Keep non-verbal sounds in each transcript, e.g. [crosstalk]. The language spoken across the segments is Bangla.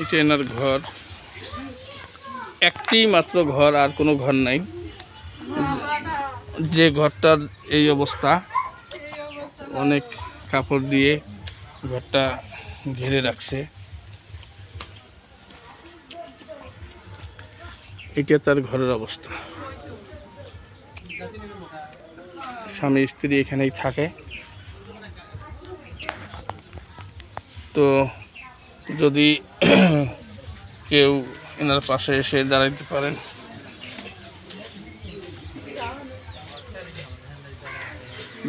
এটা এনার ঘর। একটি মাত্র ঘর, আর কোনো ঘর নাই। যে ঘরটার এই অবস্থা, অনেক কাপড় দিয়ে ঘরটা ঘিরে রাখছে। এটা তার ঘরের অবস্থা। স্বামী, স্ত্রী এখানেই থাকে। তো যদি [clears throat] কেউ এনার পাশে এসে দাঁড়াইতে পারেন।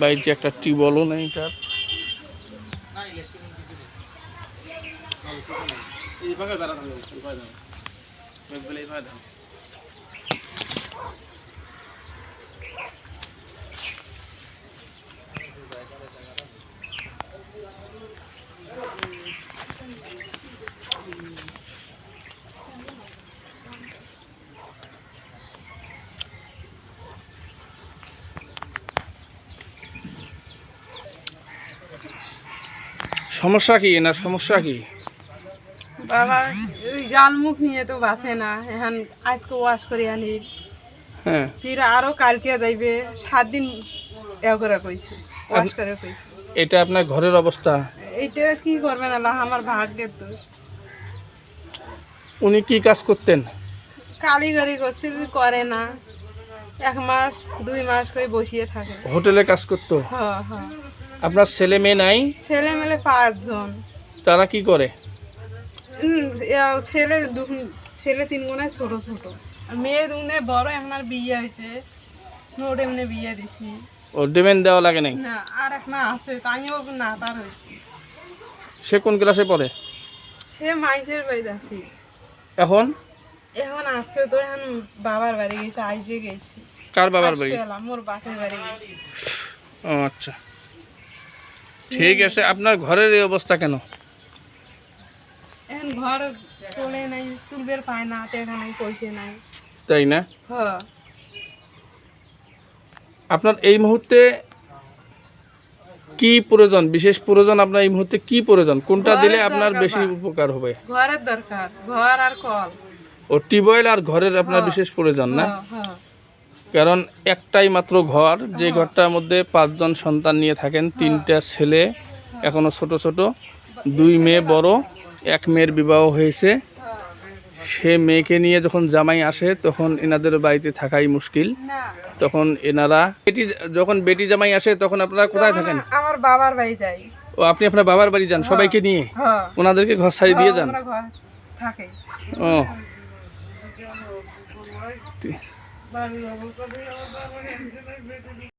বাড়িতে একটা টিউবওয়েলও নেই তার। এইভাবে বেড়াতে হবে সমস্যা কি এনার সমস্যা কি? বাবা ওই গাল মুখ নিয়ে তো বাসে না এখন আজকে ওয়াশ করে আনি। হ্যাঁ। ফির আরও কালকে যাইবে সাত দিন এ করে কইছে ওয়াশ করে কইছে। এটা আপনার ঘরের অবস্থা? এইটা কি করবেন আল্লাহ আমার ভাগ্যের দোষ। উনি কি কাজ করতেন? কারিগরি করছিল করে না এক মাস দুই মাস করে বসিয়ে থাকে। হোটেলে কাজ করতো? হ্যাঁ হ আপনার ছেলে মেয়ে নাই? ছেলে মেলে পাঁচজন। তারা কি করে? উম, এও ছেলে দু- ছেলে তিন গুণে ছোট ছোট। আর মেয়ে দুনে বড় এখন আর বিয়ে হয়েছে। নোট এমনি বিয়ে দিছি। ও ডিমেন্ট দেওয়া লাগে নাই? না আর এক না আছে তাইও না তার হয়েছে। সে কোন ক্লাসে পড়ে? সে মাইসের বাড়িতে আছে। এখন? এখন আসছে তো এখন বাবার বাড়ি গেছে আইজে গেছি। কার বাবার বাড়ি? এলাম, মোর বাপের বাড়ি গেছি। ও আচ্ছা। ঠিক আছে আপনার ঘরের এই অবস্থা কেন? এখন ঘর চলে নাই তুলবের পায় না টাকা নাই পয়সা নাই। তাই না? আপনার এই মুহূর্তে কি প্রয়োজন? বিশেষ প্রয়োজন আপনার এই মুহূর্তে কি প্রয়োজন? কোনটা দিলে আপনার বেশি উপকার হবে? ঘরের দরকার ঘর আর কল। ও টিউবওয়েল আর ঘরের আপনার বিশেষ প্রয়োজন না? হ, হ। কারণ একটাই মাত্র ঘর যে ঘরটার মধ্যে পাঁচজন সন্তান নিয়ে থাকেন তিনটা ছেলে এখনও ছোট ছোট দুই মেয়ে বড় এক মেয়ের বিবাহ হয়েছে। সে মেয়েকে নিয়ে যখন জামাই আসে তখন এনাদের বাড়িতে থাকাই মুশকিল। তখন এনারা বেটি যখন বেটি জামাই আসে তখন আপনারা কোথায় থাকেন? আমার বাবার বাড়ি যাই। ও আপনি আপনার বাবার বাড়ি যান সবাইকে নিয়ে? হ্যাঁ। ওনাদেরকে ঘর ছাড়ি দিয়ে যান? আমরা ঘর থাকে ও